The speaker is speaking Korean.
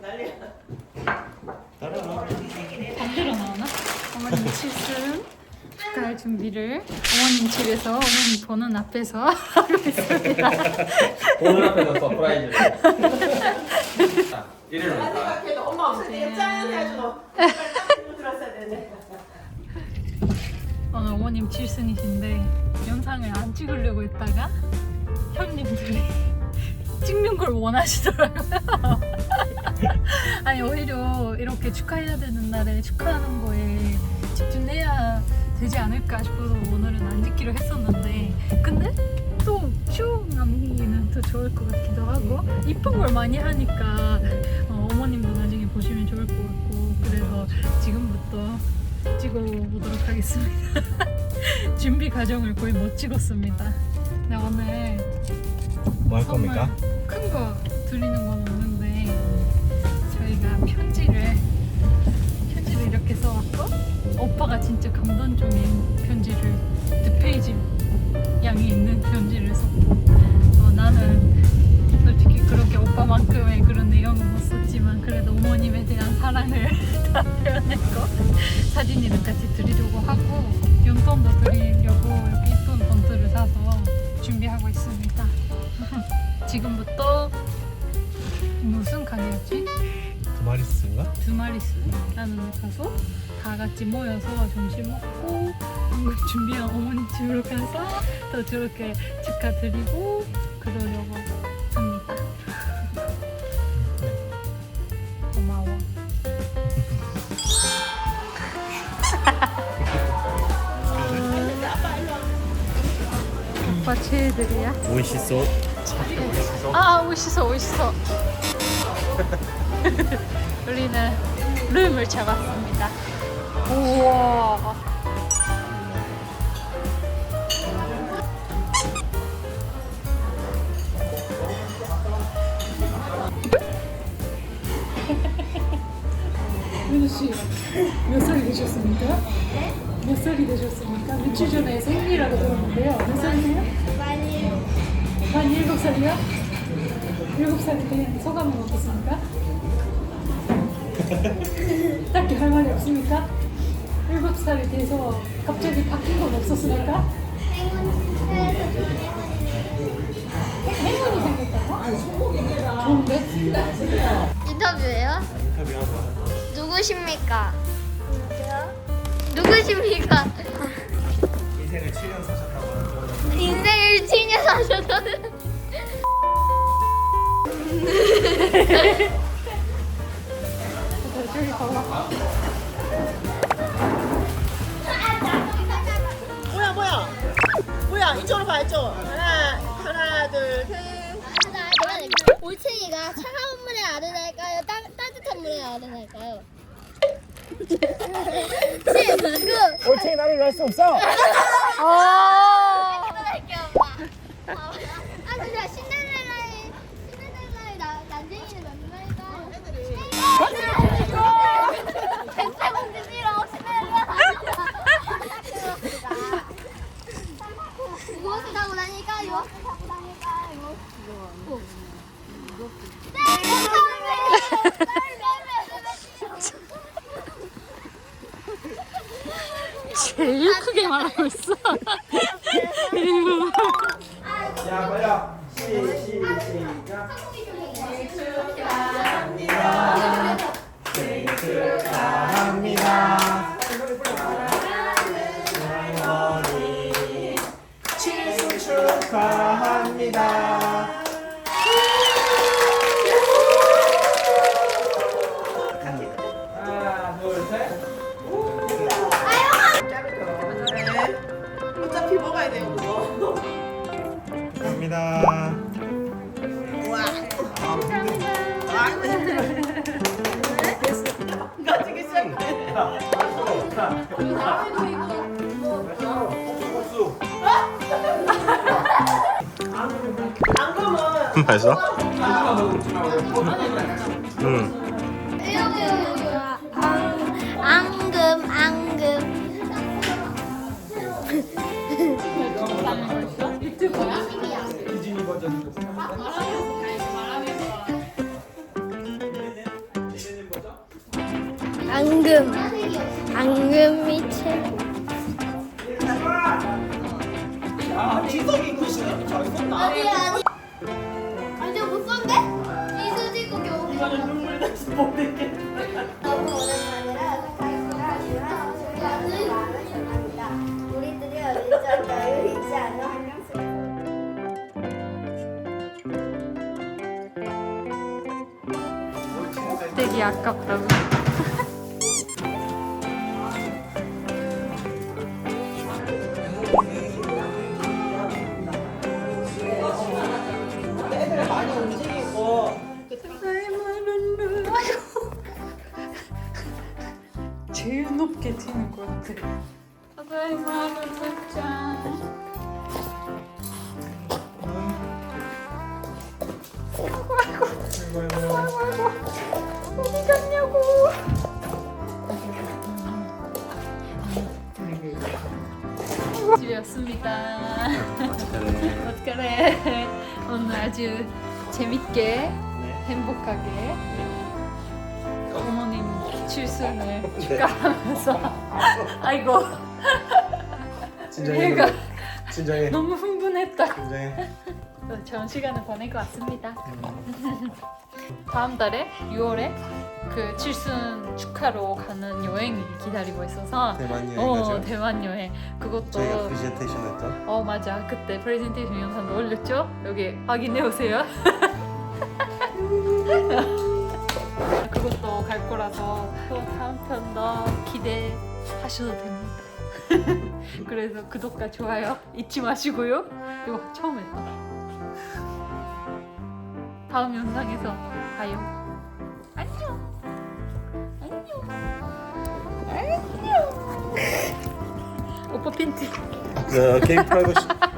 난리야. 따라와. 나오나? 어머님 칠순 축하할 준비를 어머님 집에서 어머님 보는 앞에서 하고 있습니다. 오늘 앞에서 서프라이즈. 자, 이리로 나 올까? 생각해도 엄마 없을 때 짠! 해가지고 오늘 어머님 칠순이신데 영상을 안 찍으려고 했다가 현님들이 찍는 걸 원하시더라고요. 아니 오히려 이렇게 축하해야 되는 날에 축하하는 거에 집중해야 되지 않을까 싶어서 오늘은 안 찍기로 했었는데 근데 또 추억 남기기는 더 좋을 것 같기도 하고 이쁜 걸 많이 하니까 어, 어머님도 나중에 보시면 좋을 것 같고 그래서 지금부터 찍어보도록 하겠습니다. 준비 과정을 거의 못 찍었습니다. 근데 오늘 뭐 할 겁니까? 큰거 드리는 건 없는 데 저희가 편지를 편지를 이렇게 써왔고 오빠가 진짜 감동적인 편지를 두 페이지 양이 있는 편지를 썼고 어, 나는 솔직히 그렇게 오빠만큼의 그런 내용은 못 썼지만 그래도 어머님에 대한 사랑을 다 표현했고 사진이랑 같이 드리려고 하고 용돈도 드리려고 이렇게 이쁜 봉투를 사서 준비하고 있습니다. 지금부터 무슨 가게였지? 두 마리스인가? 두 마리스 라는 데 가서 다 같이 모여서 점심 먹고 방금 준비한 어머니 집으로 가서 또 저렇게 축하드리고 그러려고 합니다. 고마워. 오빠 최애들이야? 오이시소 아, 오시소, 오시소. 우리는 룸을 잡았습니다. 우와. 민우 씨, 몇 살이 되셨습니까? 몇 살이 되셨습니까? 며칠 전에 생리라고 들었는데요. 몇 살이에요? 만 일곱 살이요? 일곱 살이 된 소감은 어떻습니까? 딱히 할 말이 없습니까? 일곱 살이 돼서 갑자기 바뀐 건 없었습니까? 행운이 생겼다고? 좋은데? 인터뷰예요? 누구십니까? 누구십니까? 인생을 7년 사셨다고 인생을 7년 사셨다는 저기 봐봐. 뭐야 뭐야 뭐야 이쪽으로 봐 이쪽 하나 하나 둘셋 올챙이가 차가운 물에 아른할까요? 따, 따뜻한 물에 아른할까요? 그 올챙이 나를 날수 없어! 아, 근데 신데렐라의 신데렐라의 나- 난쟁이는 몇 마리일까요? 백설공주님이랑 신데렐라. 무엇을 타고 다닐까요? 무엇을 타고 다닐까요? 제일 크게 말하고 있어. 야, 빨리. 시, 시, 시작. 합니다. 맛있어? 말고. 응. 앙금 앙금. 앙금 앙금이 최고 아니. 아니 못 속에서 되게 아깝다고. 튀는 것 같아. 사다이마를 짠. 어디 갔냐고. 집에 왔습니다. 어떡하래. 오늘 아주 재밌게 행복하게 부모님 칠순을 축하하면서 아이고 얘가 진정해. 너무 흥분했다. 진정해. 좋은 시간을 보내고 왔습니다. 다음 달에 6월에 그 칠순 축하로 가는 여행이 기다리고 있어서 대만 여행 어 가죠. 대만 여행 그것도 저희가 프레젠테이션 했던. 어 맞아 그때 프레젠테이션 영상도 올렸죠? 여기 확인해 보세요. 갈 거라서 또 다음 편도 기대하셔도 됩니다. 그래서 구독과 좋아요 잊지 마시고요. 이거 처음 했다. 다음 영상에서 봐요. 안녕. 안녕. 안녕. 오빠 팬티. 어, 게임 프라이버시.